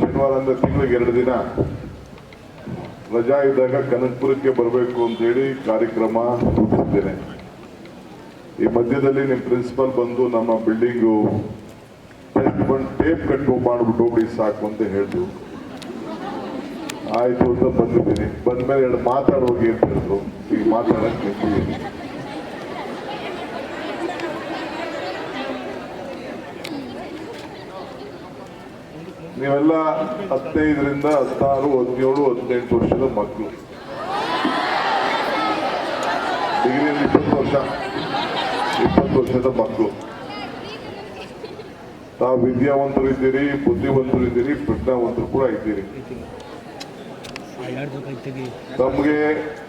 ಶನಿವಾರ ಅಂದ್ರೆ ತಿಂಗಳಿಗೆ ಎರಡು ದಿನ ರಜಾ ಇದ್ದಾಗ ಕನಕಪುರಕ್ಕೆ ಬರಬೇಕು ಅಂತೇಳಿ ಕಾರ್ಯಕ್ರಮ ರೂಪಿಸಿದ್ದೇನೆ. ಈ ಮಧ್ಯದಲ್ಲಿ ನಿಮ್ಮ ಪ್ರಿನ್ಸಿಪಲ್ ಬಂದು ನಮ್ಮ ಬಿಲ್ಡಿಂಗು ಟೇಪ್ ಕಟ್ಟು ಮಾಡ್ಬಿಟ್ಟು ಹೋಗಿ ಸಾಕು ಅಂತ ಹೇಳಿದ್ರು. ಆಯ್ತು ಅಂತ ಬಂದಿದ್ದೀನಿ. ಬಂದ ಮೇಲೆ ಎರಡು ಮಾತಾಡೋಗಿ ಅಂತ ಹೇಳಿದ್ರು. ಈಗ ಮಾತಾಡೋಕ್ಕೆ ನೀವೆಲ್ಲ ಹದಿನೈದರಿಂದ ಹದಿನಾರು, ಹದಿನೇಳು, ಹದಿನೆಂಟು ವರ್ಷದ ಮಕ್ಕಳು. ಡಿಗ್ರಿಯಲ್ಲಿ ಇಪ್ಪತ್ತು ವರ್ಷ, ಇಪ್ಪತ್ತು ವರ್ಷದ ಮಕ್ಕಳು. ತಾವು ವಿದ್ಯಾವಂತರು ಇದ್ದೀರಿ ಬುದ್ಧಿವಂತರು ಇದ್ದೀರಿ ಪ್ರಜ್ಞಾವಂತರು ಕೂಡ ಇದ್ದೀರಿ. ತಮಗೆ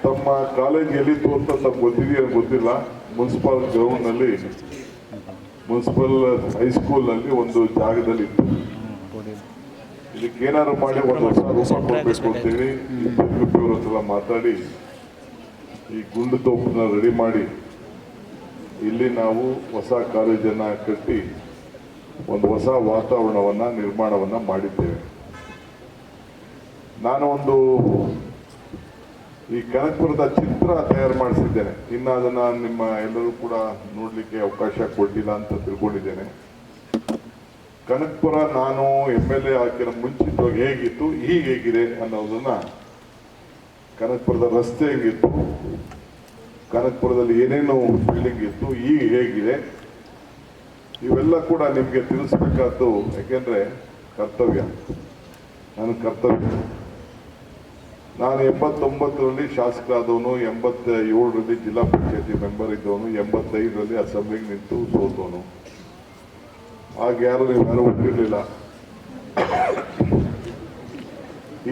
ತಮ್ಮ ಕಾಲೇಜ್ ಎಲ್ಲಿತ್ತು ಅಂತ ತಮ್ಗೆ ಗೊತ್ತಿದೆಯೋ ಗೊತ್ತಿಲ್ಲ. ಮುನ್ಸಿಪಲ್ ಗ್ರೌಂಡ್ನಲ್ಲಿ ಮುನ್ಸಿಪಲ್ ಹೈಸ್ಕೂಲ್ನಲ್ಲಿ ಒಂದು ಜಾಗದಲ್ಲಿ ಇತ್ತು. ಇದಕ್ಕೆ ಏನಾದ್ರು ಮಾಡಿ ಒಂದು ಹೊಸ ರೂಪ ಕೊಡಬೇಕು ಅಂತೇಳಿ ಅವ್ರ ಹತ್ರ ಮಾತಾಡಿ ಈ ಗುಂಡು ತೋಪನ್ನ ರೆಡಿ ಮಾಡಿ. ಇಲ್ಲಿ ನಾವು ಹೊಸ ಕಾಲೇಜನ್ನ ಕಟ್ಟಿ ಒಂದು ಹೊಸ ವಾತಾವರಣವನ್ನ ನಿರ್ಮಾಣವನ್ನ ಮಾಡಿದ್ದೇವೆ. ನಾನು ಒಂದು ಈ ಕನಕಪುರದ ಚಿತ್ರ ತಯಾರು ಮಾಡಿಸಿದ್ದೇನೆ. ಇನ್ನು ಅದನ್ನ ನಿಮ್ಮ ಎಲ್ಲರೂ ಕೂಡ ನೋಡಲಿಕ್ಕೆ ಅವಕಾಶ ಕೊಟ್ಟಿಲ್ಲ ಅಂತ ತಿಳ್ಕೊಂಡಿದ್ದೇನೆ. ಕನಕಪುರ ನಾನು ಎಂ ಎಲ್ ಎ ಹಾಕಿರೋ ಮುಂಚಿತವಾಗಿ ಹೇಗಿತ್ತು ಈಗ ಹೇಗಿದೆ ಅನ್ನೋದನ್ನ ಕನಕ್ಪುರದ ರಸ್ತೆ ಹೇಗಿತ್ತು ಕನಕ್ಪುರದಲ್ಲಿ ಏನೇನು ಬಿಲ್ಡಿಂಗ್ ಇತ್ತು ಈಗ ಹೇಗಿದೆ. ಇವೆಲ್ಲ ಕೂಡ ನಿಮಗೆ ತಿಳಿಸ್ಬೇಕಾದ್ದು ಯಾಕೆಂದ್ರೆ ಕರ್ತವ್ಯ. ನನ್ನ ಕರ್ತವ್ಯ. ನಾನು ಎಂಬತ್ತೊಂಬತ್ತರಲ್ಲಿ ಶಾಸಕರಾದವನು ಎಂಬತ್ತ ಏಳರಲ್ಲಿ ಜಿಲ್ಲಾ ಪಂಚಾಯತಿ ಮೆಂಬರ್ ಇದ್ದವನು, ಎಂಬತ್ತೈದರಲ್ಲಿ ಅಸೆಂಬ್ಲಿಗೆ ನಿಂತು ಸೋತವನು. ಆಗ ಯಾರು ನೀವು ಯಾರು ಒಪ್ಪಿರಲಿಲ್ಲ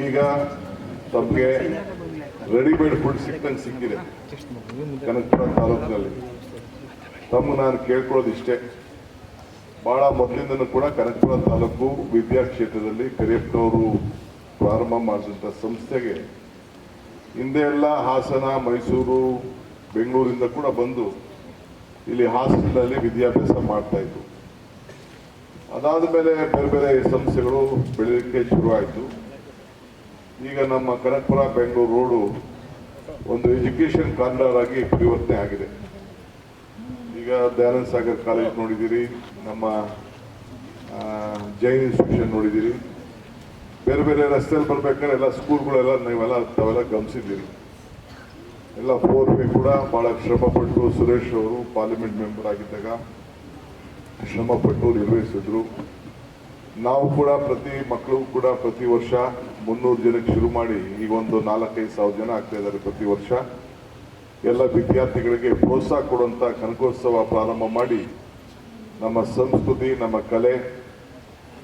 ಈಗ ತಮಗೆ ರೆಡಿಮೇಡ್ ಫುಡ್ ಸಿಕ್ಕಂಗೆ ಸಿಕ್ಕಿದೆ, ಕನಕಪುರ ತಾಲೂಕಿನಲ್ಲಿ. ತಮ್ಮ ನಾನು ಕೇಳ್ಕೊಳ್ಳೋದು ಇಷ್ಟೇ ಬಹಳ ಮೊದಲಿಂದನೂ ಕೂಡ ಕನಕಪುರ ತಾಲೂಕು ವಿದ್ಯಾಕ್ಷೇತ್ರದಲ್ಲಿ ಕರಿಯಪ್ಪನವರು ಪ್ರಾರಂಭ ಮಾಡಿದಂಥ ಸಂಸ್ಥೆಗೆ ಹಿಂದೆ ಎಲ್ಲ ಹಾಸನ, ಮೈಸೂರು, ಬೆಂಗಳೂರಿಂದ ಕೂಡ ಬಂದು ಇಲ್ಲಿ ಹಾಸನದಲ್ಲಿ ವಿದ್ಯಾಭ್ಯಾಸ ಮಾಡ್ತಾ ಇದ್ರು. ಅದಾದ ಮೇಲೆ ಬೇರೆ ಬೇರೆ ಸಂಸ್ಥೆಗಳು ಬೆಳೀಲಿಕ್ಕೆ ಶುರುವಾಯಿತು. ಈಗ ನಮ್ಮ ಕನಕಪುರ ಬೆಂಗಳೂರು ರೋಡು ಒಂದು ಎಜುಕೇಷನ್ ಕಾರ್ನರ್ ಆಗಿ ಪರಿವರ್ತನೆ ಆಗಿದೆ. ಈಗ ದಯಾನಂದ ಸಾಗರ್ ಕಾಲೇಜ್ ನೋಡಿದ್ದೀರಿ, ನಮ್ಮ ಜೈನ್ ಇನ್ಸ್ಟಿಟ್ಯೂಷನ್ ನೋಡಿದ್ದೀರಿ. ಬೇರೆ ಬೇರೆ ರಸ್ತೆಯಲ್ಲಿ ಬರ್ಬೇಕಾದ್ರೆ ಎಲ್ಲ ಸ್ಕೂಲ್ಗಳೆಲ್ಲ ನೀವೆಲ್ಲ, ತಾವೆಲ್ಲ ಗಮನಿಸಿದ್ದೀರಿ. ಎಲ್ಲ ಫೋರ್ ವೇ ಕೂಡ ಭಾಳ ಶ್ರಮಪಟ್ಟು ಸುರೇಶ್ ಅವರು ಪಾರ್ಲಿಮೆಂಟ್ ಮೆಂಬರ್ ಆಗಿದ್ದಾಗ ಶ್ರಮಪಟ್ಟು ನಿರ್ವಹಿಸಿದ್ರು. ನಾವು ಕೂಡ ಪ್ರತಿ ಮಕ್ಕಳು ಕೂಡ ಪ್ರತಿ ವರ್ಷ ಮುನ್ನೂರು ಜನಕ್ಕೆ ಶುರು ಮಾಡಿ ಈಗ ಒಂದು ನಾಲ್ಕೈದು ಸಾವಿರ ಜನ ಆಗ್ತಾ ಇದ್ದಾರೆ ಪ್ರತಿ ವರ್ಷ. ಎಲ್ಲ ವಿದ್ಯಾರ್ಥಿಗಳಿಗೆ ಪ್ರೋತ್ಸಾಹ ಕೊಡುವಂತ ಕನಕೋತ್ಸವ ಪ್ರಾರಂಭ ಮಾಡಿ ನಮ್ಮ ಸಂಸ್ಕೃತಿ, ನಮ್ಮ ಕಲೆ,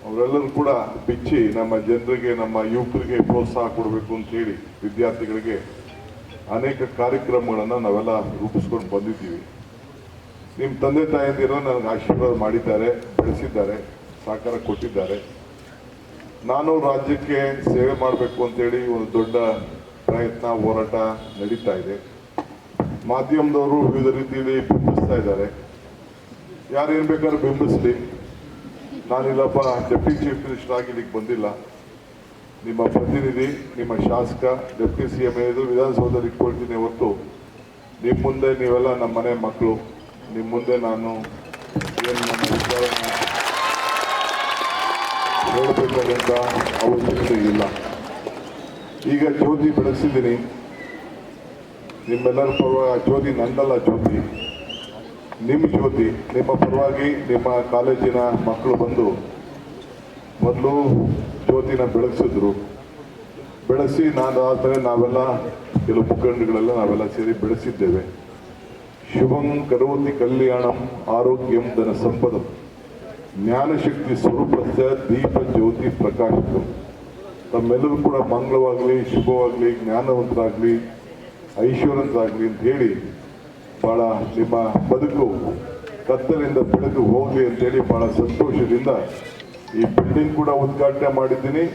ಅವರೆಲ್ಲರೂ ಕೂಡ ಬಿಚ್ಚಿ ನಮ್ಮ ಜನರಿಗೆ, ನಮ್ಮ ಯುವಕರಿಗೆ ಪ್ರೋತ್ಸಾಹ ಕೊಡಬೇಕು ಅಂತ ಹೇಳಿ ವಿದ್ಯಾರ್ಥಿಗಳಿಗೆ ಅನೇಕ ಕಾರ್ಯಕ್ರಮಗಳನ್ನು ನಾವೆಲ್ಲ ರೂಪಿಸ್ಕೊಂಡು ಬಂದಿದ್ದೀವಿ. ನಿಮ್ಮ ತಂದೆ ತಾಯಂದಿರೋ ನನಗೆ ಆಶೀರ್ವಾದ ಮಾಡಿದ್ದಾರೆ, ಬೆಳೆಸಿದ್ದಾರೆ, ಸಹಕಾರ ಕೊಟ್ಟಿದ್ದಾರೆ. ನಾನು ರಾಜ್ಯಕ್ಕೆ ಸೇವೆ ಮಾಡಬೇಕು ಅಂತೇಳಿ ಒಂದು ದೊಡ್ಡ ಪ್ರಯತ್ನ, ಹೋರಾಟ ನಡೀತಾ ಇದೆ. ಮಾಧ್ಯಮದವರು ವಿವಿಧ ರೀತಿಯಲ್ಲಿ ಬಿಂಬಿಸ್ತಾ ಇದ್ದಾರೆ. ಯಾರೇನು ಬೇಕಾದ್ರೂ ಬಿಂಬಿಸ್ಲಿ. ನಾನಿಲ್ಲಪ್ಪ, ಡೆಪ್ಟಿ ಚೀಫ್ ಮಿನಿಸ್ಟರ್ ಆಗಿ ಇಲ್ಲಿಗೆ ಬಂದಿಲ್ಲ. ನಿಮ್ಮ ಪ್ರತಿನಿಧಿ, ನಿಮ್ಮ ಶಾಸಕ, ಡೆಪ್ಟಿ ಸಿ ಎಂ ಎದುರು ವಿಧಾನಸೌಧದಲ್ಲಿ ಇಟ್ಕೊಳ್ತೀನಿ ಹೊರತು. ನಿಮ್ಮ ಮುಂದೆ ನೀವೆಲ್ಲ ನಮ್ಮ ಮನೆ ಮಕ್ಕಳು ನಿಮ್ಮ ಮುಂದೆ ನಾನು ಏನು ನನ್ನ ವಿಚಾರನ ಹೇಳಬೇಕಾದಂಥ ಅವಶ್ಯಕತೆ ಇಲ್ಲ. ಈಗ ಜ್ಯೋತಿ ಬೆಳೆಸಿದ್ದೀನಿ. ನಿಮ್ಮೆಲ್ಲರ ಪರವಾಗಿ ಜ್ಯೋತಿ ನಂದಲ್ಲ ಜ್ಯೋತಿ. ನಿಮ್ಮ ಜ್ಯೋತಿ, ನಿಮ್ಮ ಪರವಾಗಿ ನಿಮ್ಮ ಕಾಲೇಜಿನ ಮಕ್ಕಳು ಬಂದು ಮೊದಲು ಜ್ಯೋತಿನ ಬೆಳೆಸಿದ್ರು. ಬೆಳೆಸಿ ನಾನು ಆದರೆ ನಾವೆಲ್ಲ ಕೆಲವು ಮುಖಂಡಗಳೆಲ್ಲ ನಾವೆಲ್ಲ ಸೇರಿ ಬೆಳೆಸಿದ್ದೇವೆ. ಶುಭಂ ಕರೋತಿ ಕಲ್ಯಾಣಂ ಆರೋಗ್ಯಂ ಧನ ಸಂಪದ. ಜ್ಞಾನಶಕ್ತಿ ಸ್ವರೂಪಸ್ಯ ದೀಪ ಜ್ಯೋತಿ ಪ್ರಕಾಶಕಂ ತಮ್ಮೆಲ್ಲರೂ ಕೂಡ ಮಂಗಳವಾಗಲಿ, ಶುಭವಾಗಲಿ, ಜ್ಞಾನವಂತರಾಗಲಿ ಐಶ್ವರ್ಯಂತರಾಗಲಿ ಅಂತ ಹೇಳಿ ಬಹಳ ನಿಮ್ಮ ಬದುಕು ಕತ್ತಲಿಂದ ಬೆಳೆದು ಹೋಗಲಿ ಅಂತೇಳಿ ಬಹಳ ಸಂತೋಷದಿಂದ ಈ ಬಿಲ್ಡಿಂಗ್ ಕೂಡ ಉದ್ಘಾಟನೆ ಮಾಡಿದ್ದೀನಿ.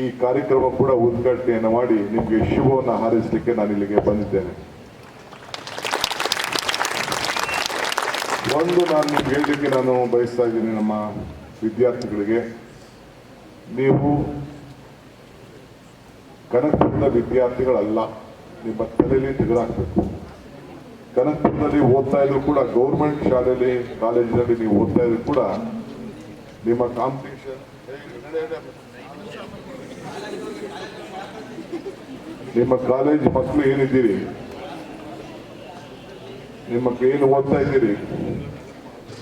ಈ ಕಾರ್ಯಕ್ರಮ ಕೂಡ ಉದ್ಘಾಟನೆಯನ್ನು ಮಾಡಿ ನಿಮಗೆ ಶುಭವನ್ನು ಹಾರೈಸಲಿಕ್ಕೆ ನಾನು ಇಲ್ಲಿಗೆ ಬಂದಿದ್ದೇನೆ. ಒಂದು ನಾನು ನಿಮ್ಗೆ ಹೇಳಲಿಕ್ಕೆ ನಾನು ಬಯಸ್ತಾ ಇದ್ದೀನಿ ನಮ್ಮ ವಿದ್ಯಾರ್ಥಿಗಳಿಗೆ. ನೀವು ಕನಕಪುರದ ವಿದ್ಯಾರ್ಥಿಗಳಲ್ಲ, ನಿಮ್ಮ ತಲೆಯಲ್ಲಿ ತೆಗೆದಾಕ್ಬೇಕು ಕನಕಪುರದಲ್ಲಿ ಓದ್ತಾ ಇದ್ರು ಕೂಡ, ಗೌರ್ಮೆಂಟ್ ಶಾಲೆಯಲ್ಲಿ, ಕಾಲೇಜಿನಲ್ಲಿ ನೀವು ಓದ್ತಾ ಇದ್ರು ಕೂಡ ನಿಮ್ಮ ಕಾಂಪಿಟೇಷನ್ ನಿಮ್ಮ ಕಾಲೇಜ್ ಮಕ್ಕಳು ಏನಿದ್ದೀರಿ? ನಿಮ್ಮ ಏನು ಓದ್ತಾ ಇದ್ದೀರಿ?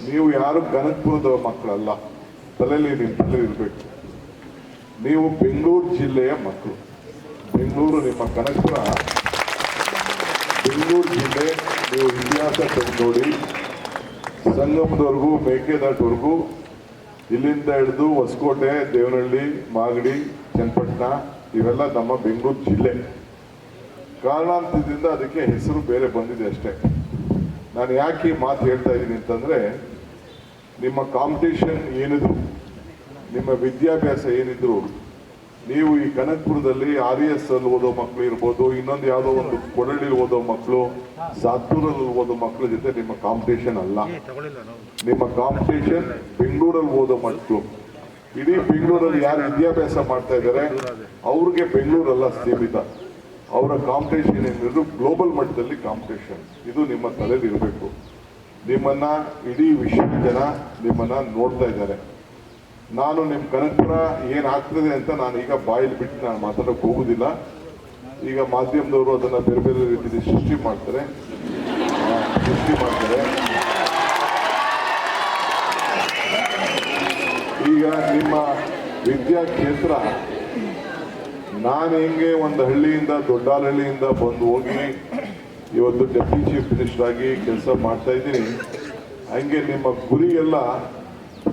ನೀವು ಯಾರು ಕನಕಪುರದ ಮಕ್ಕಳಲ್ಲ. ತಲೆಯಲ್ಲಿ ನಿಮ್ಮ ತಲೆ ಇರಬೇಕು. ನೀವು ಬೆಂಗಳೂರು ಜಿಲ್ಲೆಯ ಮಕ್ಕಳು. ಬೆಂಗಳೂರು ನಿಮ್ಮ ಕನಕಪುರ ಬೆಂಗಳೂರು ಜಿಲ್ಲೆ ನೀವು ಇತಿಹಾಸ ತಂದೋಡಿ ಸಂಗಮದವರೆಗೂ, ಮೇಕೆದಾಟವರೆಗೂ ಇಲ್ಲಿಂದ ಹಿಡಿದು ಹೊಸಕೋಟೆ, ದೇವನಹಳ್ಳಿ, ಮಾಗಡಿ, ಚನ್ನಪಟ್ಟಣ, ಇವೆಲ್ಲ ನಮ್ಮ ಬೆಂಗಳೂರು ಜಿಲ್ಲೆ. ಕಾರಣಾಂತರದಿಂದ ಅದಕ್ಕೆ ಹೆಸರು ಬೇರೆ ಬಂದಿದೆ ಅಷ್ಟೇ. ನಾನು ಯಾಕೆ ಮಾತು ಹೇಳ್ತಾ ಇದ್ದೀನಿ ಅಂತಂದರೆ ನಿಮ್ಮ ಕಾಂಪಿಟೇಷನ್ ಏನಿದ್ರು ನಿಮ್ಮ ವಿದ್ಯಾಭ್ಯಾಸ ಏನಿದ್ರು ನೀವು ಈ ಕನಕ್ಪುರದಲ್ಲಿ ಆರ್ ಎಸ್ ಅಲ್ಲಿ ಓದೋ ಮಕ್ಕಳು ಇರ್ಬೋದು ಇನ್ನೊಂದು ಯಾವುದೋ ಒಂದು ಕೊಡಳ್ಳಿ ಓದೋ ಮಕ್ಕಳು ಸಾತ್ತೂರಲ್ಲಿ ಓದೋ ಮಕ್ಕಳ ಜೊತೆ ನಿಮ್ಮ ಕಾಂಪಿಟೇಷನ್ ಅಲ್ಲ. ನಿಮ್ಮ ಕಾಂಪಿಟೇಷನ್ ಬೆಂಗಳೂರಲ್ಲಿ ಓದೋ ಮಕ್ಕಳು ಇಡೀ ಬೆಂಗಳೂರಲ್ಲಿ ಯಾರು ವಿದ್ಯಾಭ್ಯಾಸ ಮಾಡ್ತಾ ಇದ್ದಾರೆ ಅವ್ರಿಗೆ ಬೆಂಗಳೂರಲ್ಲ ಸೀಮಿತ. ಅವರ ಕಾಂಪಿಟೇಷನ್ ಏನಿರೋದು ಗ್ಲೋಬಲ್ ಮಟ್ಟದಲ್ಲಿ ಕಾಂಪಿಟೇಷನ್ ಇದು ನಿಮ್ಮ ತಲೆಯಲ್ಲಿ ಇರಬೇಕು ನಿಮ್ಮನ್ನ ಇಡೀ ವಿಶ್ವದ ಜನ ನಿಮ್ಮನ್ನ ನೋಡ್ತಾ ಇದ್ದಾರೆ. ನಾನು ನಿಮ್ಮ ಕನಕಪುರ ಏನಾಗ್ತದೆ ಅಂತ ನಾನು ಈಗ ಬಾಯಲ್ಲಿ ಬಿಟ್ಟು ನಾನು ಮಾತಾಡೋಕೆ ಹೋಗುದಿಲ್ಲ. ಈಗ ಮಾಧ್ಯಮದವರು ಅದನ್ನ ಬೇರೆ ಬೇರೆ ರೀತಿಯಲ್ಲಿ ಸೃಷ್ಟಿ ಮಾಡ್ತಾರೆ. ಸೃಷ್ಟಿ ಮಾಡ್ತಾರೆ. ಈಗ ನಿಮ್ಮ ವಿದ್ಯಾ ಕ್ಷೇತ್ರ ನಾನು ಹೆಂಗೆ ಒಂದು ಹಳ್ಳಿಯಿಂದ ದೊಡ್ಡಹಳ್ಳಿಯಿಂದ ಬಂದು ಹೋಗಿ ಇವತ್ತು ಡೆಪ್ಯೂಟಿ ಚೀಫ್ ಮಿನಿಸ್ಟರ್ ಆಗಿ ಕೆಲಸ ಮಾಡ್ತಾ ಇದ್ದೀನಿ. ಹಂಗೆ ನಿಮ್ಮ ಗುರಿ ಎಲ್ಲ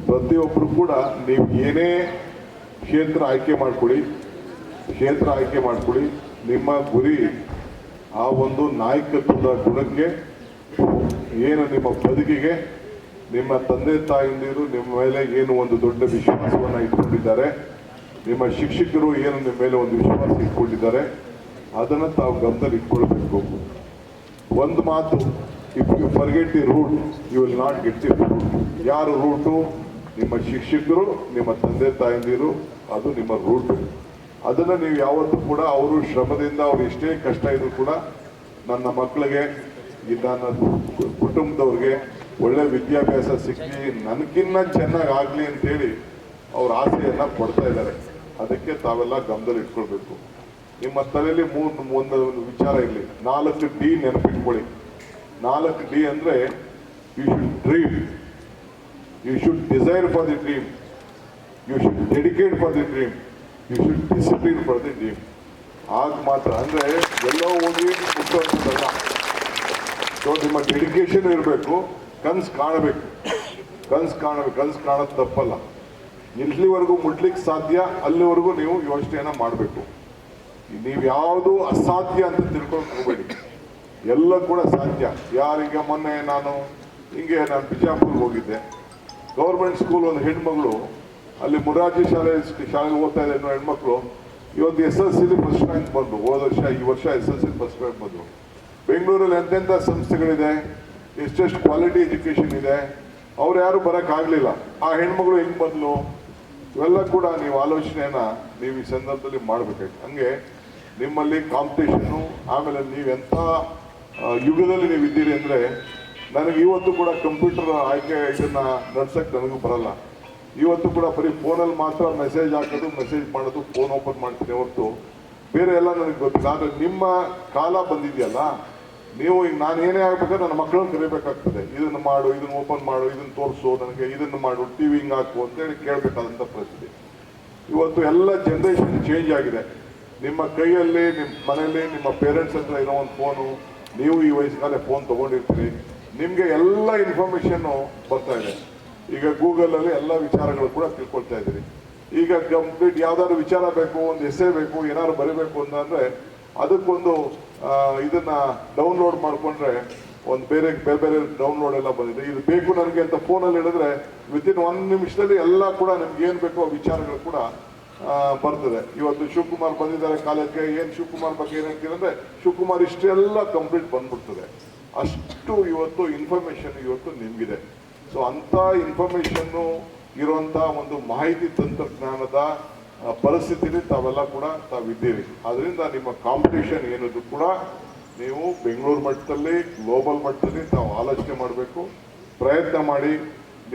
ಪ್ರತಿಯೊಬ್ಬರು ಕೂಡ ನೀವು ಏನೇ ಕ್ಷೇತ್ರ ಆಯ್ಕೆ ಮಾಡ್ಕೊಳ್ಳಿ, ಕ್ಷೇತ್ರ ಆಯ್ಕೆ ಮಾಡ್ಕೊಳ್ಳಿ, ನಿಮ್ಮ ಗುರಿ ಆ ಒಂದು ನಾಯಕತ್ವದ ಗುಣಕ್ಕೆ, ಏನು ನಿಮ್ಮ ಬದುಕಿಗೆ, ನಿಮ್ಮ ತಂದೆ ತಾಯಿಂದಿರು ನಿಮ್ಮ ಮೇಲೆ ಏನು ಒಂದು ದೊಡ್ಡ ವಿಶ್ವಾಸವನ್ನು ಇಟ್ಕೊಂಡಿದ್ದಾರೆ. ನಿಮ್ಮ ಶಿಕ್ಷಕರು ಏನು ನಿಮ್ಮ ಮೇಲೆ ಒಂದು ವಿಶ್ವಾಸ ಇಟ್ಕೊಂಡಿದ್ದಾರೆ, ಅದನ್ನು ತಾವು ಗಮನದಲ್ಲಿ ಇಟ್ಕೊಳ್ಬೇಕು. ಒಂದು ಮಾತು if you forget the root you will not get the root ಯಾರು ರೂಟು ನಿಮ್ಮ ಶಿಕ್ಷಕರು, ನಿಮ್ಮ ತಂದೆ ತಾಯಂದಿರು, ಅದು ನಿಮ್ಮ ರೂಟು ಅದನ್ನು ನೀವು ಯಾವತ್ತೂ ಕೂಡ ಅವರು ಶ್ರಮದಿಂದ, ಅವ್ರು ಎಷ್ಟೇ ಕಷ್ಟ ಇದ್ರು ಕೂಡ ನನ್ನ ಮಕ್ಕಳಿಗೆ ನನ್ನ ಕುಟುಂಬದವ್ರಿಗೆ ಒಳ್ಳೆ ವಿದ್ಯಾಭ್ಯಾಸ ಸಿಕ್ಕಿ ನನಗಿನ್ನ ಚೆನ್ನಾಗಿ ಆಗಲಿ ಅಂತೇಳಿ ಅವ್ರ ಆಸೆಯನ್ನು ಕೊಡ್ತಾ ಇದ್ದಾರೆ. ಅದಕ್ಕೆ ತಾವೆಲ್ಲ ಗಮನದಲ್ಲಿ ಇಟ್ಕೊಳ್ಬೇಕು. ನಿಮ್ಮ ತಲೆಯಲ್ಲಿ ಮೂರು, ಒಂದು ವಿಚಾರ ಇರಲಿ. ನಾಲ್ಕು ಡಿ ನೆನಪಿಟ್ಕೊಳ್ಳಿ. ನಾಲ್ಕು ಡಿ ಅಂದ್ರೆ you should dream you should desire for the dream you should dedicate for the dream you should discipline for the dream ಆಗ ಮಾತ್ರ ಅಂದ್ರೆ ಎಲ್ಲೋ ಹೋಗಿ ಮುಟ್ಟುವಂಥದ್ದಲ್ಲ ಸೊ ನಿಮ್ಮ ಡೆಡಿಕೇಶನ್ ಇರಬೇಕು. ಕನ್ಸು ಕಾಣಬೇಕು. ಕನ್ಸು ಕಾಣಬೇಕು ಕನ್ಸು ಕಾಣೋದು ತಪ್ಪಲ್ಲ. ಇಲ್ಲಿವರೆಗೂ ಮುಟ್ಲಿಕ್ಕೆ ಸಾಧ್ಯ, ಅಲ್ಲಿವರೆಗೂ ನೀವು ಯೋಚನೆಯನ್ನು ಮಾಡಬೇಕು. ನೀವು ಯಾವುದು ಅಸಾಧ್ಯ ಅಂತ ತಿಳ್ಕೊಂಡು ಹೋಗ್ಬೇಡಿ. ಎಲ್ಲ ಕೂಡ ಸಾಧ್ಯ. ಯಾರೀಗ ಮೊನ್ನೆ ನಾನು ಹಿಂಗೆ ನಾನು ಬಿಜಾಪುರ್ಗೆ ಹೋಗಿದ್ದೆ. ಗೌರ್ಮೆಂಟ್ ಸ್ಕೂಲ್ ಒಂದು ಹೆಣ್ಮಗಳು, ಅಲ್ಲಿ ಮುರಾರ್ಜಿ ಶಾಲೆ, ಶಾಲೆಗೆ ಓದ್ತಾ ಇದ್ದ ಹೆಣ್ಮಕ್ಳು, ಇವತ್ತು S L C first rank ಬಂದು, ಹೋದ ವರ್ಷ, ಈ ವರ್ಷ S L C first rank ಬಂದರು. ಬೆಂಗಳೂರಲ್ಲಿ ಎಂತೆಂಥ ಸಂಸ್ಥೆಗಳಿದೆ, ಎಷ್ಟೆಷ್ಟು ಕ್ವಾಲಿಟಿ ಎಜುಕೇಷನ್ ಇದೆ, ಅವ್ರು ಯಾರು ಬರೋಕ್ಕಾಗಲಿಲ್ಲ ಆ ಹೆಣ್ಮಗಳು ಹೆಂಗೆ ಬಂದ್ಲು? ಇವೆಲ್ಲ ಕೂಡ ನೀವು ಆಲೋಚನೆಯನ್ನ ನೀವು ಈ ಸಂದರ್ಭದಲ್ಲಿ ಮಾಡಬೇಕಾಯ್ತು. ಹಂಗೆ ನಿಮ್ಮಲ್ಲಿ ಕಾಂಪಿಟೇಷನ್ನು ಆಮೇಲೆ ನೀವೆಂಥ ಯುಗದಲ್ಲಿ ನೀವು ಇದ್ದೀರಿ ಅಂದರೆ ನನಗೆ ಇವತ್ತು ಕೂಡ ಕಂಪ್ಯೂಟರ್ ಆಯ್ಕೆ ಇದನ್ನ ನಡ್ಸೋಕ್ಕೆ ನನಗೂ ಬರಲ್ಲ. ಇವತ್ತು ಕೂಡ ಬರೀ ಫೋನಲ್ಲಿ ಮಾತ್ರ ಮೆಸೇಜ್ ಹಾಕೋದು ಮೆಸೇಜ್ ಮಾಡೋದು ಫೋನ್ ಓಪನ್ ಮಾಡ್ತೀನಿ ಹೊರತು. ಬೇರೆ ಎಲ್ಲ ನನಗೆ ಗೊತ್ತಿಲ್ಲ. ಆದರೆ ನಿಮ್ಮ ಕಾಲ ಬಂದಿದೆಯಲ್ಲ ನೀವು ಈಗ ನಾನು ಏನೇ ಆಗ್ಬೇಕಾದ್ರೆ ನನ್ನ ಮಕ್ಕಳನ್ನು ಕರಿಬೇಕಾಗ್ತದೆ. ಇದನ್ನು ಮಾಡು, ಇದನ್ನು ಓಪನ್ ಮಾಡು, ಇದನ್ನು ತೋರಿಸು, ನನಗೆ ಇದನ್ನು ಮಾಡು, ಟಿವಿ ಹಿಂಗೆ ಹಾಕು ಅಂತೇಳಿ ಕೇಳಬೇಕಾದಂಥ ಪರಿಸ್ಥಿತಿ. ಇವತ್ತು ಎಲ್ಲ ಜನ್ರೇಷನ್ ಚೇಂಜ್ ಆಗಿದೆ. ನಿಮ್ಮ ಕೈಯಲ್ಲಿ, ನಿಮ್ಮ ಮನೆಯಲ್ಲಿ, ನಿಮ್ಮ ಪೇರೆಂಟ್ಸ್ ಹತ್ರ ಇರೋ ಒಂದು ಫೋನು ನೀವು ಈ ವಯಸ್ಸಿನಲ್ಲೇ ಫೋನ್ ತಗೊಂಡಿರ್ತೀರಿ. ನಿಮಗೆ ಎಲ್ಲ ಇನ್ಫಾರ್ಮೇಷನ್ನು ಬರ್ತಾ ಇದೆ. ಈಗ ಗೂಗಲಲ್ಲಿ ಎಲ್ಲ ವಿಚಾರಗಳು ಕೂಡ ತಿಳ್ಕೊಳ್ತಾ ಇದ್ದೀರಿ. ಈಗ ಕಂಪ್ಲೀಟ್ ಯಾವ್ದಾದ್ರು ವಿಚಾರ ಬೇಕು, ಒಂದು ಎಸೆ ಬೇಕು, ಏನಾದ್ರು ಬರೀಬೇಕು ಅಂತಂದ್ರೆ ಅದಕ್ಕೊಂದು ಇದನ್ನ ಡೌನ್ಲೋಡ್ ಮಾಡ್ಕೊಂಡ್ರೆ ಒಂದು ಬೇರೆ ಬೇರೆ ಬೇರೆ ಡೌನ್ಲೋಡ್ ಎಲ್ಲ ಬಂದಿದೆ. ಇದು ಬೇಕು ನನಗೆ ಅಂತ ಫೋನಲ್ಲಿ ಹೇಳಿದ್ರೆ ವಿತಿನ್ ಒನ್ ನಿಮಿಷದಲ್ಲಿ ಎಲ್ಲ ಕೂಡ ನಿಮ್ಗೆ ಏನು ಬೇಕೋ ವಿಚಾರಗಳು ಕೂಡ ಬರ್ತದೆ. ಇವತ್ತು ಶಿವಕುಮಾರ್ ಬಂದಿದ್ದಾರೆ ಕಾಲೇಜ್ಗೆ, ಏನು ಶಿವಕುಮಾರ್ ಬಗ್ಗೆ ಏನ್ ಹೇಳ್ತೀರಂದ್ರೆ ಶಿವಕುಮಾರ್ ಇಷ್ಟೆಲ್ಲ ಕಂಪ್ಲೀಟ್ ಬಂದ್ಬಿಡ್ತದೆ. ಅಷ್ಟು ಇವತ್ತು ಇನ್ಫಾರ್ಮೇಶನ್ ಇವತ್ತು ನಿಮಗಿದೆ. ಸೊ ಅಂಥ ಇನ್ಫಾರ್ಮೇಷನ್ನು ಇರುವಂತ ಒಂದು ಮಾಹಿತಿ ತಂತ್ರಜ್ಞಾನದ ಪರಿಸ್ಥಿತಿಲಿ ತಾವೆಲ್ಲ ಕೂಡ ತಾವಿದ್ದೀರಿ. ಅದರಿಂದ ನಿಮ್ಮ ಕಾಂಪಿಟೇಷನ್ ಏನದು ಕೂಡ ನೀವು ಬೆಂಗಳೂರು ಮಟ್ಟದಲ್ಲಿ ಗ್ಲೋಬಲ್ ಮಟ್ಟದಲ್ಲಿ ತಾವು ಆಲೋಚನೆ ಮಾಡಬೇಕು. ಪ್ರಯತ್ನ ಮಾಡಿ,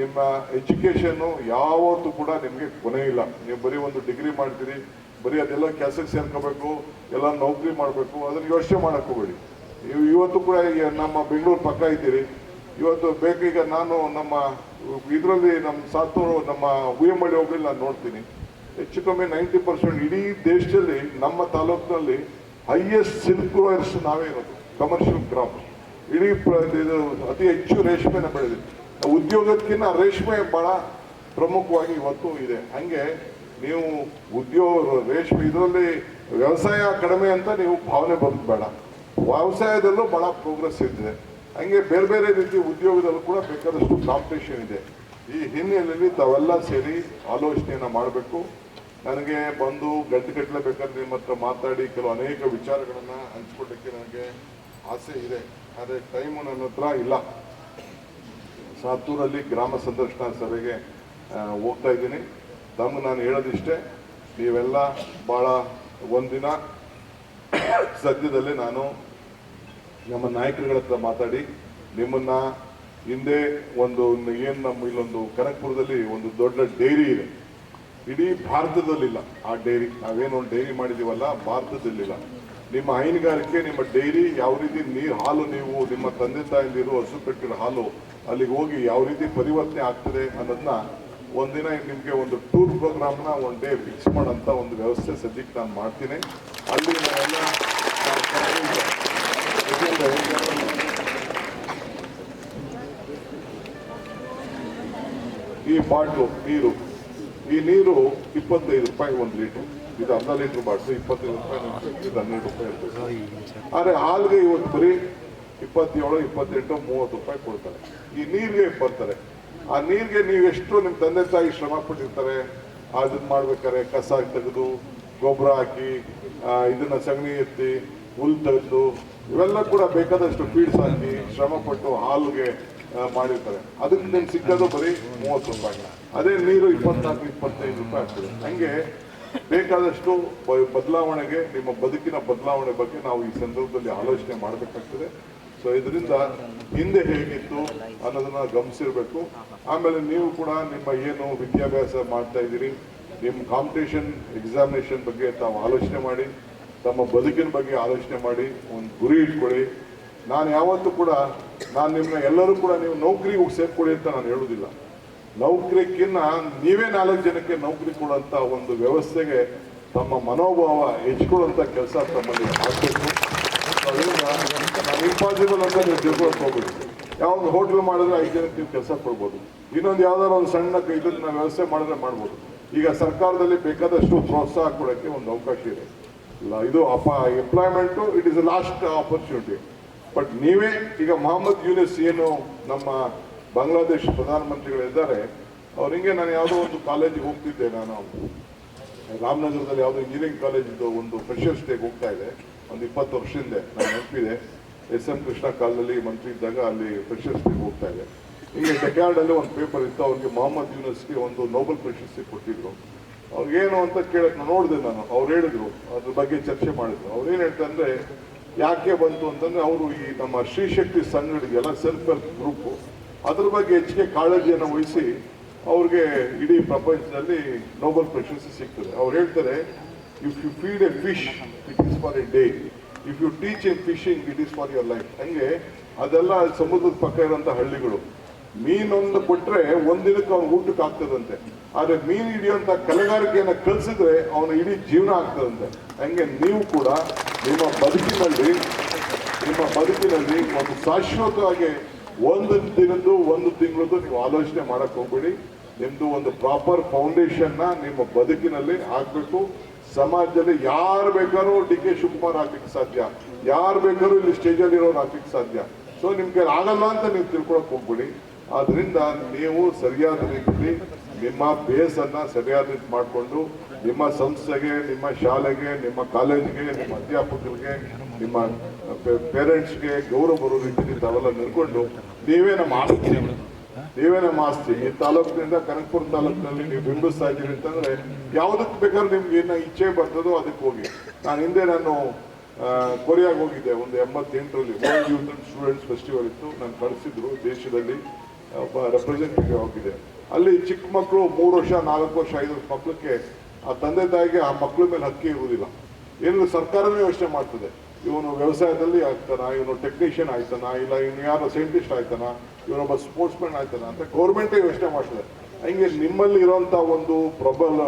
ನಿಮ್ಮ ಎಜುಕೇಷನ್ನು ಯಾವತ್ತೂ ಕೂಡ ನಿಮಗೆ ಕೊನೆ ಇಲ್ಲ. ನೀವು ಬರೀ ಒಂದು ಡಿಗ್ರಿ ಮಾಡ್ತೀರಿ, ಬರೀ ಅದೆಲ್ಲ ಕೆಲಸಕ್ಕೆ ಸೇರ್ಕೋಬೇಕು, ಎಲ್ಲ ನೌಕರಿ ಮಾಡಬೇಕು, ಅದನ್ನು ಯೋಚನೆ ಮಾಡಕ್ ಹೋಗ್ಬೇಡಿ. ನೀವು ಇವತ್ತು ಕೂಡ ಈಗ ನಮ್ಮ ಬೆಂಗಳೂರು ಪಕ್ಕ ಇದ್ದೀರಿ. ಇವತ್ತು ಬೇಕೀಗ ನಾನು ನಮ್ಮ, ಇದರಲ್ಲಿ ನಮ್ಮ ಸಾತ್ತೂರು ನಮ್ಮ ಹುಯಮಡಿ ಹೋಗಲಿ ನಾನು ನೋಡ್ತೀನಿ. ಹೆಚ್ಚು ಕಮ್ಮಿ ನೈಂಟಿ ಪರ್ಸೆಂಟ್ ಇಡೀ ದೇಶದಲ್ಲಿ ನಮ್ಮ ತಾಲೂಕಿನಲ್ಲಿ ಹೈಯೆಸ್ಟ್ ಸಿಲ್ಕ್ ಗ್ರೋಯರ್ಸ್ ನಾವೇ ಇರೋದು ಕಮರ್ಷಿಯಲ್ ಕ್ರಾಪ್ಸ್ ಇಡೀ ಇದು ಅತಿ ಹೆಚ್ಚು ರೇಷ್ಮೆನ ಬೆಳೆದಿದೆ ಉದ್ಯೋಗಕ್ಕಿಂತ ರೇಷ್ಮೆ ಬಹಳ ಪ್ರಮುಖವಾಗಿ ಇವತ್ತು ಇದೆ. ಹಂಗೆ ನೀವು ಉದ್ಯೋಗ, ರೇಷ್ಮೆ ಇದರಲ್ಲಿ ವ್ಯವಸಾಯ ಕಡಿಮೆ ಅಂತ ನೀವು ಭಾವನೆ ಬದುಕಬೇಡ ವ್ಯವಸಾಯದಲ್ಲೂ ಬಹಳ ಪ್ರೋಗ್ರೆಸ್ ಇದೆ ಹಂಗೆ ಬೇರೆ ಬೇರೆ ರೀತಿ ಉದ್ಯೋಗದಲ್ಲೂ ಕೂಡ ಬೇಕಾದಷ್ಟು ಕಾಂಪಿಟೇಷನ್ ಇದೆ. ಈ ಹಿನ್ನೆಲೆಯಲ್ಲಿ ತಾವೆಲ್ಲ ಸೇರಿ ಆಲೋಚನೆಯನ್ನು ಮಾಡಬೇಕು. ನನಗೆ ಬಂದು ಗಂಟೆಗಟ್ಟಲೆ ಬೇಕಾದ್ರೆ ನಿಮ್ಮ ಹತ್ರ ಮಾತಾಡಿ ಕೆಲವು ಅನೇಕ ವಿಚಾರಗಳನ್ನು ಹಂಚ್ಕೊಳ್ಳಿಕ್ಕೆ ನನಗೆ ಆಸೆ ಇದೆ. ಆದರೆ ಟೈಮು ನನ್ನ ಹತ್ರ ಇಲ್ಲ. ಸಾತೂರಲ್ಲಿ ಗ್ರಾಮ ಸಂದರ್ಶನ ಸಭೆಗೆ ಹೋಗ್ತಾ ಇದ್ದೀನಿ. ತಮ್ಮ ನಾನು ಹೇಳೋದಿಷ್ಟೇ, ನೀವೆಲ್ಲ ಭಾಳ ಒಂದಿನ ಸದ್ಯದಲ್ಲಿ ನಾನು ನಮ್ಮ ನಾಯಕರುಗಳ ಹತ್ರ ಮಾತಾಡಿ, ನಿಮ್ಮನ್ನ ಹಿಂದೆ ಒಂದು ಏನು ನಮ್ಮ ಇಲ್ಲೊಂದು ಕನಕಪುರದಲ್ಲಿ ಒಂದು ದೊಡ್ಡ ಡೈರಿ ಇದೆ. ಇಡೀ ಭಾರತದಲ್ಲಿಲ್ಲ. ಆ ಡೈರಿ, ನಾವೇನು ಒಂದು ಡೈರಿ ಮಾಡಿದೀವಲ್ಲ, ಭಾರತದಲ್ಲಿಲ್ಲ. ನಿಮ್ಮ ಹೈನುಗಾರಿಕೆ, ನಿಮ್ಮ ಡೈರಿ ಯಾವ ರೀತಿ ನೀರು ಹಾಲು ನೀವು ನಿಮ್ಮ ತಂದೆ ತಾಯಿಂದಿರು ಹಸು ಕಟ್ಟಿರೋ ಹಾಲು ಅಲ್ಲಿಗೆ ಹೋಗಿ ಯಾವ ರೀತಿ ಪರಿವರ್ತನೆ ಆಗ್ತದೆ ಅನ್ನೋದನ್ನ ಒಂದಿನ ನಿಮಗೆ ಒಂದು ಟೂರ್ ಪ್ರೋಗ್ರಾಮ್ನ ಒಂದು ಡೇ ಫಿಕ್ಸ್ ಮಾಡೋಂಥ ಒಂದು ವ್ಯವಸ್ಥೆ ಸದ್ಯಕ್ಕೆ ನಾನು ಮಾಡ್ತೀನಿ. ಅಲ್ಲಿ ನಾವೆಲ್ಲ ಈ ಬಾಟ್ಲು, ನೀರು. ಈ ನೀರು ಇಪ್ಪತ್ತೈದು ರೂಪಾಯಿ ಒಂದು ಲೀಟರ್ ಇದು ಅರ್ಧ ಲೀಟರ್ ಬಾಡಿಸಿ ಇಪ್ಪತ್ತೈದು ರೂಪಾಯಿ ಇದು ಹನ್ನೆರಡು ರೂಪಾಯಿ ಇರ್ತದೆ ಆದರೆ ಹಾಲ್ಗೆ ಇವತ್ತು ಬರೀ ಇಪ್ಪತ್ತೇಳು ಇಪ್ಪತ್ತೆಂಟು ಮೂವತ್ತು ರೂಪಾಯಿ ಕೊಡ್ತಾರೆ. ಈ ನೀರಿಗೆ ಬರ್ತಾರೆ. ಆ ನೀರಿಗೆ ನೀವು ಎಷ್ಟು ನಿಮ್ಮ ತಂದೆ ತಾಯಿ ಶ್ರಮ ಪಟ್ಟಿರ್ತಾರೆ. ಅದನ್ನ ಮಾಡ್ಬೇಕಾದ್ರೆ ಕಸ ತೆಗೆದು ಗೊಬ್ಬರ ಹಾಕಿ ಇದನ್ನ ಸಗಣಿ ಎತ್ತಿ ಹುಲ್ ತೆಗೆದು ಇವೆಲ್ಲ ಕೂಡ ಬೇಕಾದಷ್ಟು ಫೀಡ್ಸ್ ಹಾಕಿ ಶ್ರಮ ಪಟ್ಟು ಹಾಲ್ಗೆ ಮಾಡಿರ್ತಾರೆ. ಅದಕ್ಕೆ ನಿಮ್ಗೆ ಸಿಕ್ಕೋದು ಬರೀ ಮೂವತ್ತು ರೂಪಾಯಿ. ಅದೇ ನೀರು ಇಪ್ಪತ್ನಾಲ್ಕು, ಇಪ್ಪತ್ತೈದು ರೂಪಾಯಿ ಆಗ್ತದೆ. ಹಂಗೆ ಬೇಕಾದಷ್ಟು ಬದಲಾವಣೆಗೆ, ನಿಮ್ಮ ಬದುಕಿನ ಬದಲಾವಣೆ ಬಗ್ಗೆ ನಾವು ಈ ಸಂದರ್ಭದಲ್ಲಿ ಆಲೋಚನೆ ಮಾಡಬೇಕಾಗ್ತದೆ. ಸೊ ಇದರಿಂದ ಹಿಂದೆ ಹೇಗಿತ್ತು ಅನ್ನೋದನ್ನ ಗಮನಿಸಿರ್ಬೇಕು. ಆಮೇಲೆ ನೀವು ಕೂಡ ನಿಮ್ಮ ಏನು ವಿದ್ಯಾಭ್ಯಾಸ ಮಾಡ್ತಾ ಇದ್ದೀರಿ, ನಿಮ್ಮ ಕಾಂಪಿಟೇಷನ್ ಎಕ್ಸಾಮಿನೇಷನ್ ಬಗ್ಗೆ ತಾವು ಆಲೋಚನೆ ಮಾಡಿ, ತಮ್ಮ ಬದುಕಿನ ಬಗ್ಗೆ ಆಲೋಚನೆ ಮಾಡಿ, ಒಂದು ಗುರಿ ಇಟ್ಕೊಳ್ಳಿ. ನಾನು ಯಾವತ್ತೂ ಕೂಡ, ನಾನು ನಿಮ್ಮನ್ನ ಎಲ್ಲರೂ ಕೂಡ ನೀವು ನೌಕರಿಗೆ ಸೇರ್ಕೊಳ್ಳಿ ಅಂತ ನಾನು ಹೇಳುವುದಿಲ್ಲ. ನೌಕರಿಕ್ಕಿನ್ನ ನೀವೇ ನಾಲ್ಕು ಜನಕ್ಕೆ ನೌಕರಿ ಕೊಡುವಂತ ಒಂದು ವ್ಯವಸ್ಥೆಗೆ ತಮ್ಮ ಮನೋಭಾವ ಹೆಚ್ಚಿಕೊಳ್ಳುವಂತ ಕೆಲಸ ತಮ್ಮಲ್ಲಿ ಆಗಬೇಕು. ಇಂಪಾಸಿಬಲ್ ಅಂತ ನೀವು ಯಾವ ಒಂದು ಹೋಟ್ಲ್ ಮಾಡಿದ್ರೆ ಐದು ಜನಕ್ಕೆ ನೀವು ಕೆಲಸ ಕೊಡ್ಬೋದು. ಇನ್ನೊಂದು ಯಾವ್ದಾದ್ರು ಒಂದು ಸಣ್ಣ ಇದನ್ನ ವ್ಯವಸ್ಥೆ ಮಾಡಿದ್ರೆ ಮಾಡ್ಬೋದು. ಈಗ ಸರ್ಕಾರದಲ್ಲಿ ಬೇಕಾದಷ್ಟು ಪ್ರೋತ್ಸಾಹ ಕೊಡೋಕ್ಕೆ ಒಂದು ಅವಕಾಶ ಇದೆ. ಇದು ಅಪ employment it is last opportunity but ನೀವೇ, ಈಗ ಮೊಹಮ್ಮದ್ ಯೂನಿಸ್ ಏನು ನಮ್ಮ ಬಾಂಗ್ಲಾದೇಶ ಪ್ರಧಾನಮಂತ್ರಿಗಳಿದ್ದಾರೆ, ಅವ್ರು ಹಿಂಗೆ ನಾನು ಯಾವುದೋ ಒಂದು ಕಾಲೇಜಿಗೆ ಹೋಗ್ತಿದ್ದೆ ನಾನು. ರಾಮನಗರದಲ್ಲಿ ಯಾವುದೋ ಇಂಜಿನಿಯರಿಂಗ್ ಕಾಲೇಜಿದ್ದು ಒಂದು ಫ್ರೆಷರ್ಸ್ ಡೇಗೆ ಹೋಗ್ತಾ ಇದೆ. ಒಂದು ಇಪ್ಪತ್ತು ವರ್ಷದಿಂದ ನಾನು ನೆನಪಿದೆ. ಎಸ್ ಎಂ ಕೃಷ್ಣ ಕಾಲದಲ್ಲಿ ಮಂತ್ರಿ ಇದ್ದಾಗ ಅಲ್ಲಿ ಫ್ರೆಷರ್ಸ್ ಡೇಗೆ ಹೋಗ್ತಾ ಇದೆ. ಹೀಗೆ ಅಲ್ಲಿ ಒಂದು ಪೇಪರ್ ಇತ್ತು, ಅವ್ರಿಗೆ ಮೊಹಮ್ಮದ್ ಯೂನಿವರ್ಸಿಟಿ ಒಂದು ನೋಬಲ್ ಪ್ರಶಸ್ತಿ ಕೊಟ್ಟಿದ್ರು. ಅವ್ರಿಗೇನು ಅಂತ ಕೇಳಕ್ ನಾನು ನೋಡಿದೆ ನಾನು. ಅವ್ರು ಹೇಳಿದ್ರು, ಅದ್ರ ಬಗ್ಗೆ ಚರ್ಚೆ ಮಾಡಿದ್ರು. ಅವ್ರು ಏನು ಹೇಳ್ತಾರೆ ಅಂದ್ರೆ, ಯಾಕೆ ಬಂತು ಅಂತಂದ್ರೆ, ಅವರು ಈ ನಮ್ಮ ಶ್ರೀಶಕ್ತಿ ಸಂಘಗಳಿಗೆಲ್ಲ ಸೆಲ್ಫ್ ಹೆಲ್ಪ್ ಗ್ರೂಪ್ ಅದ್ರ ಬಗ್ಗೆ ಹೆಚ್ಚಿಗೆ ಕಾಳಜಿಯನ್ನು ವಹಿಸಿ ಅವ್ರಿಗೆ ಇಡೀ ಪ್ರಪಂಚದಲ್ಲಿ ನೋಬಲ್ ಪ್ರಶಸ್ತಿ ಸಿಗ್ತದೆ. ಅವ್ರು ಹೇಳ್ತಾರೆ if you feed a fish it is for a day if you teach a fishing it is for your life ಹಂಗೆ ಅದೆಲ್ಲ ಸಮುದ್ರದ ಪಕ್ಕ ಇರುವಂಥ ಹಳ್ಳಿಗಳು. ಮೀನೊಂದು ಕೊಟ್ರೆ ಒಂದಿನಕ್ಕೆ ಅವ್ನು ಊಟಕ್ಕೆ ಆಗ್ತದಂತೆ. ಆದರೆ ಮೀನು ಹಿಡಿಯುವಂತ ಕಲೆಗಾರಿಕೆಯನ್ನ ಕಲಿಸಿದ್ರೆ ಅವನ ಇಡೀ ಜೀವನ ಆಗ್ತದಂತೆ. ಹಂಗೆ ನೀವು ಕೂಡ ನಿಮ್ಮ ಬದುಕಿನಲ್ಲಿ ನಿಮ್ಮ ಬದುಕಿನಲ್ಲಿ ಒಂದು ಶಾಶ್ವತವಾಗಿ ಒಂದು ದಿನದ್ದು, ಒಂದು ತಿಂಗಳದ್ದು ನೀವು ಆಲೋಚನೆ ಮಾಡಕ್ ಹೋಗ್ಬೇಡಿ. ನಿಮ್ದು ಒಂದು ಪ್ರಾಪರ್ ಫೌಂಡೇಶನ್ನ ನಿಮ್ಮ ಬದುಕಿನಲ್ಲಿ ಹಾಕ್ಬೇಕು. ಸಮಾಜದಲ್ಲಿ ಯಾರು ಬೇಕಾದ್ರೂ ಡಿ ಕೆ ಶಿವಕುಮಾರ್ ಹಾಕ್ಲಿಕ್ಕೆ ಸಾಧ್ಯ. ಯಾರು ಬೇಕಾದ್ರೂ ಇಲ್ಲಿ ಸ್ಟೇಜಲ್ಲಿ ಇರೋರು ಹಾಕ್ಲಿಕ್ಕೆ ಸಾಧ್ಯ. ಸೊ ನಿಮ್ಗೆ ಆಗಲ್ಲ ಅಂತ ನೀವು ತಿಳ್ಕೊಳಕ್ ಹೋಗ್ಬೇಡಿ. ಆದ್ರಿಂದ ನೀವು ಸರಿಯಾದ ರೀತಿಯಲ್ಲಿ ನಿಮ್ಮ ಬೇಸನ್ನು ಸರಿಯಾದ ರೀತಿ ಮಾಡಿಕೊಂಡು ನಿಮ್ಮ ಸಂಸ್ಥೆಗೆ, ನಿಮ್ಮ ಶಾಲೆಗೆ, ನಿಮ್ಮ ಕಾಲೇಜ್ಗೆ, ನಿಮ್ಮ ಅಧ್ಯಾಪಕರಿಗೆ, ನಿಮ್ಮ ಪೇರೆಂಟ್ಸ್ಗೆ ಗೌರವ ಬರೋ ರೀತಿಯಲ್ಲಿ ತಾವೆಲ್ಲ ನಿಲ್ಕೊಂಡು ನೀವೇ ನಮ್ಮ ಆಸ್ತಿ. ನೀವೇ ನಮ್ಮ ಆಸ್ತಿ. ಈ ತಾಲೂಕಿನಿಂದ ಕನಕಪುರ ತಾಲೂಕಿನಲ್ಲಿ ನೀವು ಬಿಂಬಿಸ್ತಾ ಇದ್ದೀರಿ ಅಂತಂದ್ರೆ ಯಾವುದಕ್ಕೆ ಬೇಕಾದ್ರೆ ನಿಮ್ಗೆ ಏನೋ ಇಚ್ಛೆ ಬರ್ತದೋ ಅದಕ್ಕೆ ಹೋಗಿ. ನಾನು ಹಿಂದೆ ನಾನು ಕೊರಿಯಾಗೆ ಹೋಗಿದ್ದೆ. ಒಂದು ಎಂಬತ್ತೆಂಟರಲ್ಲಿ ಯೂತ್ ಸ್ಟೂಡೆಂಟ್ಸ್ ಫೆಸ್ಟಿವಲ್ ಇತ್ತು. ನಾನು ಕಳಿಸಿದ್ರು ದೇಶದಲ್ಲಿ. ಒಬ್ಬ ರೆಪ್ರೆಸೆಂಟೇಟಿವ್ ಹೋಗಿದೆ ಅಲ್ಲಿ ಚಿಕ್ಕ ಮಕ್ಕಳು ಮೂರು ವರ್ಷ, ನಾಲ್ಕು ವರ್ಷ, ಐದು ವರ್ಷ ಮಕ್ಕಳಿಗೆ ಆ ತಂದೆ ತಾಯಿಗೆ ಆ ಮಕ್ಕಳ ಮೇಲೆ ಹಕ್ಕಿ ಇರುವುದಿಲ್ಲ. ಏನು ಸರ್ಕಾರನೇ ಯೋಚನೆ ಮಾಡ್ತದೆ. ಇವನು ವ್ಯವಸಾಯದಲ್ಲಿ ಆಗ್ತಾನ, ಇವನು ಟೆಕ್ನಿಷಿಯನ್ ಆಯ್ತಾನ, ಇಲ್ಲ ಇವನು ಯಾರೋ ಸೈಂಟಿಸ್ಟ್ ಆಯ್ತಾನ ಇವನೊಬ್ಬ ಸ್ಪೋರ್ಟ್ಸ್ ಮ್ಯಾನ್ ಆಯ್ತಾನ ಅಂತ ಗೌರ್ಮೆಂಟೇ ಯೋಚನೆ ಮಾಡ್ತದೆ. ಹಂಗೆ ನಿಮ್ಮಲ್ಲಿ ಇರುವಂತ ಒಂದು ಪ್ರಬಲ,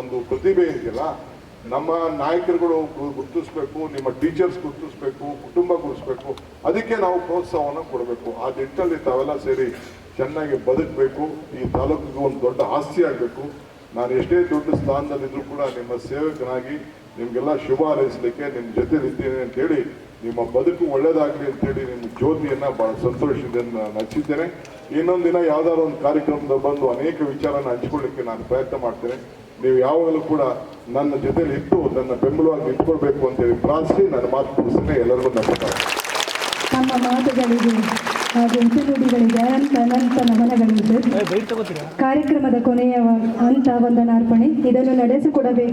ಒಂದು ಪ್ರತಿಭೆ ಇದೆಯಲ್ಲ, ನಮ್ಮ ನಾಯಕರುಗಳು ಗುರುತಿಸ್ಬೇಕು, ನಿಮ್ಮ ಟೀಚರ್ಸ್ ಗುರುತಿಸ್ಬೇಕು, ಕುಟುಂಬ ಗುರುತಿಸ್ಬೇಕು, ಅದಕ್ಕೆ ನಾವು ಪ್ರೋತ್ಸಾಹವನ್ನು ಕೊಡಬೇಕು. ಆ ನಿಟ್ಟಿನಲ್ಲಿ ತಾವೆಲ್ಲ ಸೇರಿ ಚೆನ್ನಾಗಿ ಬದುಕಬೇಕು, ಈ ತಾಲೂಕಿಗೆ ಒಂದು ದೊಡ್ಡ ಆಸ್ತಿ ಆಗಬೇಕು. ನಾನು ಎಷ್ಟೇ ದೊಡ್ಡ ಸ್ಥಾನದಲ್ಲಿದ್ದರೂ ಕೂಡ ನಿಮ್ಮ ಸೇವಕನಾಗಿ ನಿಮಗೆಲ್ಲ ಶುಭ ಹಾರೈಸಲಿಕ್ಕೆ ನಿಮ್ಮ ಅಂತ ಅಂತೇಳಿ ನಿಮ್ಮ ಬದುಕು ಒಳ್ಳೇದಾಗಲಿ ಅಂತೇಳಿ ನಿಮ್ಮ ಜ್ಯೋತಿಯನ್ನು ಭಾಳ ಸಂತೋಷದಿಂದ ನಾನು ಹಚ್ಚಿದ್ದೇನೆ. ಇನ್ನೊಂದು ದಿನ ಯಾವುದಾದ್ರು ಒಂದು ಕಾರ್ಯಕ್ರಮದ ಬಂದು ಅನೇಕ ವಿಚಾರನ ಹಂಚ್ಕೊಳ್ಳಿಕ್ಕೆ ನಾನು ಪ್ರಯತ್ನ ಮಾಡ್ತೇನೆ. ನೀವು ಯಾವಾಗಲೂ ಕೂಡ ನನ್ನ ಜೊತೆಲಿ ಇದ್ದು ನನ್ನ ಬೆಂಬಲವಾಗಿ ಇಟ್ಕೊಳ್ಬೇಕು ಅಂತೇಳಿ ಪ್ರಾರ್ಥಿಸಿ, ನನ್ನ ಮಾತು ಮುಗಿಸ್ತೇನೆ. ಎಲ್ಲರಿಗೂ ನಮಸ್ಕಾರ ನಮ್ಮ ಮಾತುಗಳಿಗೆ ಹಾಗೂ ನುಡಿಗಳಿಗೆ ಅನಂತ ಅನಂತ ನಮನಗಳಿದ್ದು ಕಾರ್ಯಕ್ರಮದ ಕೊನೆಯ ಹಂತ ವಂದನಾರ್ಪಣೆ. ಇದನ್ನು ನಡೆಸಿಕೊಡಬೇಕು.